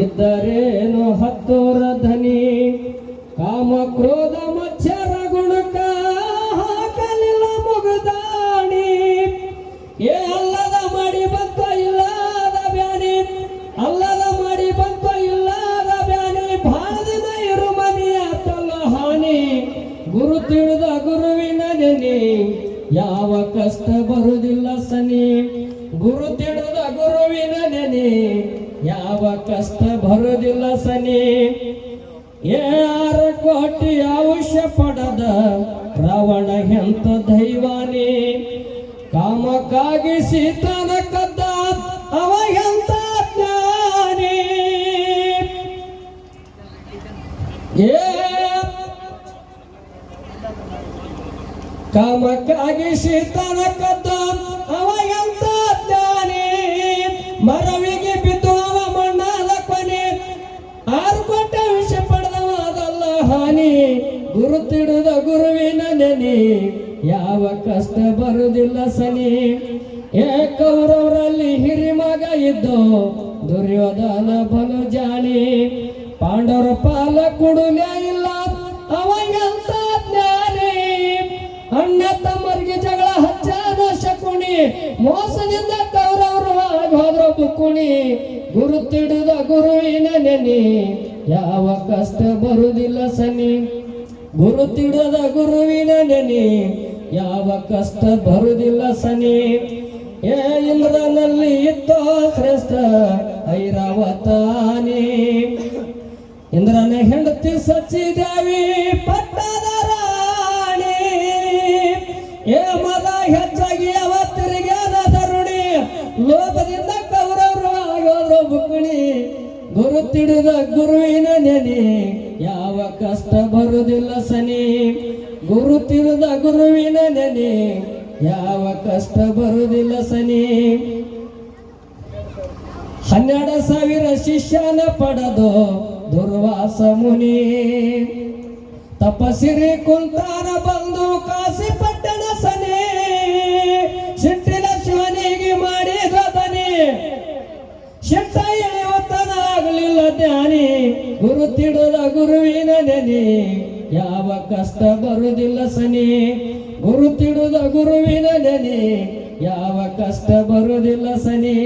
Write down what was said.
ಇದ್ದರೇನು ಹತ್ತೋರ ಧನಿ ಕಾಮ, ಕ್ರೋಧ, ಮಚ್ಚರ, ಗುಣಕ ಹಾಕಲಿಲ್ಲ ಮುಗುದಾಣಿ ಏ, ಅಲ್ಲದ ಮಾಡಿ ಬಂತ, ಇಲ್ಲದ ಬ್ಯಾನಿ. ಅಲ್ಲದ ಮಾಡಿ ಬಂತ, ಇಲ್ಲದ ಬ್ಯಾನಿ. ಭಾರತದ ಇರು ಮನೆಯ ತಲ್ಲ ಹಾನಿ. ಗುರು ತಿಳಿದ ಗುರುವಿನ ನೆನೆ. ಯಾವ ಕಷ್ಟ ಬರುವುದಿಲ್ಲ ಸನಿ. ಗುರು ತಿಳಿದ ಗುರುವಿನ ನೆನೆ. ಯಾವ ಕಷ್ಟ ಬರುವುದಿಲ್ಲ ಸನಿ. ಯಾರ ಕೋಟಿ ಅವಶ್ಯ ಪಡದ ರಾವಣ ಎಂತ ದೈವಾನಿ. ಕಾಮಕ್ಕಾಗಿ ಸೀತಾನ ಕದ್ದ ಅವ ಎಂತ ಜ್ಞಾನಿ. ಕಾಮಕ್ಕಾಗಿ ಸೀತಾನ ಕದ್ದ ಅವ ಎಂತ ಹಾನಿ ಗುರುತಿಡದ ಗುರುವಿನ ನೆನೆ. ಯಾವ ಕಷ್ಟ ಬರುವುದಿಲ್ಲ ಸನಿ. ಏ ಕೌರವರಲ್ಲಿ ಹಿರಿಮಗ ಇದ್ದು ದುರ್ಯೋಧನ ಬಲು ಜಾಣಿ. ಪಾಂಡವರ ಪಾಲ ಕುಡುಲೆ ಇಲ್ಲ, ಅವಂಗಂತ ಜ್ಞಾನಿ. ಅಣ್ಣ ತಮ್ಮರಿಗೆ ಜಗಳ ಹಚ್ಚಾದ ಶಕುಣಿ, ಮೋಸದಿಂದ ಕೌರವರು ಹೋದ್ರ ಬುಕ್ಕುಣಿ. ಗುರುತಿಡದ ಗುರುವಿನ ನೆನೆ. ಯಾವ ಕಷ್ಟ ಬರುವುದಿಲ್ಲ ಸನಿ. ಗುರು ತಿಡದ ಗುರುವಿನ ನೆನಿ. ಯಾವ ಕಷ್ಟ ಬರುವುದಿಲ್ಲ ಸನಿ. ಏ ಇಂದ್ರನಲ್ಲಿ ಇತ್ತೋ ಶ್ರೇಷ್ಠ ಐರಾವತಾನಿ. ಇಂದ್ರನ ಹೆಂಡತಿ ಸಚ್ಚಿದೇವಿ. ಗುರು ತಿಡಿದ ಗುರುವಿನ ನೆನೆ, ಯಾವ ಕಷ್ಟ ಬರುವುದಿಲ್ಲ ಸನಿ. ಗುರುತಿಡಿದ ಗುರುವಿನ ನೆನೆ, ಯಾವ ಕಷ್ಟ ಬರುವುದಿಲ್ಲ ಸನಿ. ಹನ್ನೆರಡು ಸಾವಿರ ಶಿಷ್ಯನ ಪಡೆದು ದುರ್ವಾಸ ಮುನಿ. ತಪಸಿರಿ ಕುಂತಾರ ಬಂದು ಕಾಸಿ ಪಟ್ಟಣ ಸನಿ. ಗುರು ತಿಡದ ಗುರುವಿನ ನೆನೆ ಯಾವ ಕಷ್ಟ ಬರುವುದಿಲ್ಲ ಸನಿ. ಗುರುತಿಡದ ಗುರುವಿನ ನೆನೆ ಯಾವ ಕಷ್ಟ ಬರುವುದಿಲ್ಲ ಸನಿ.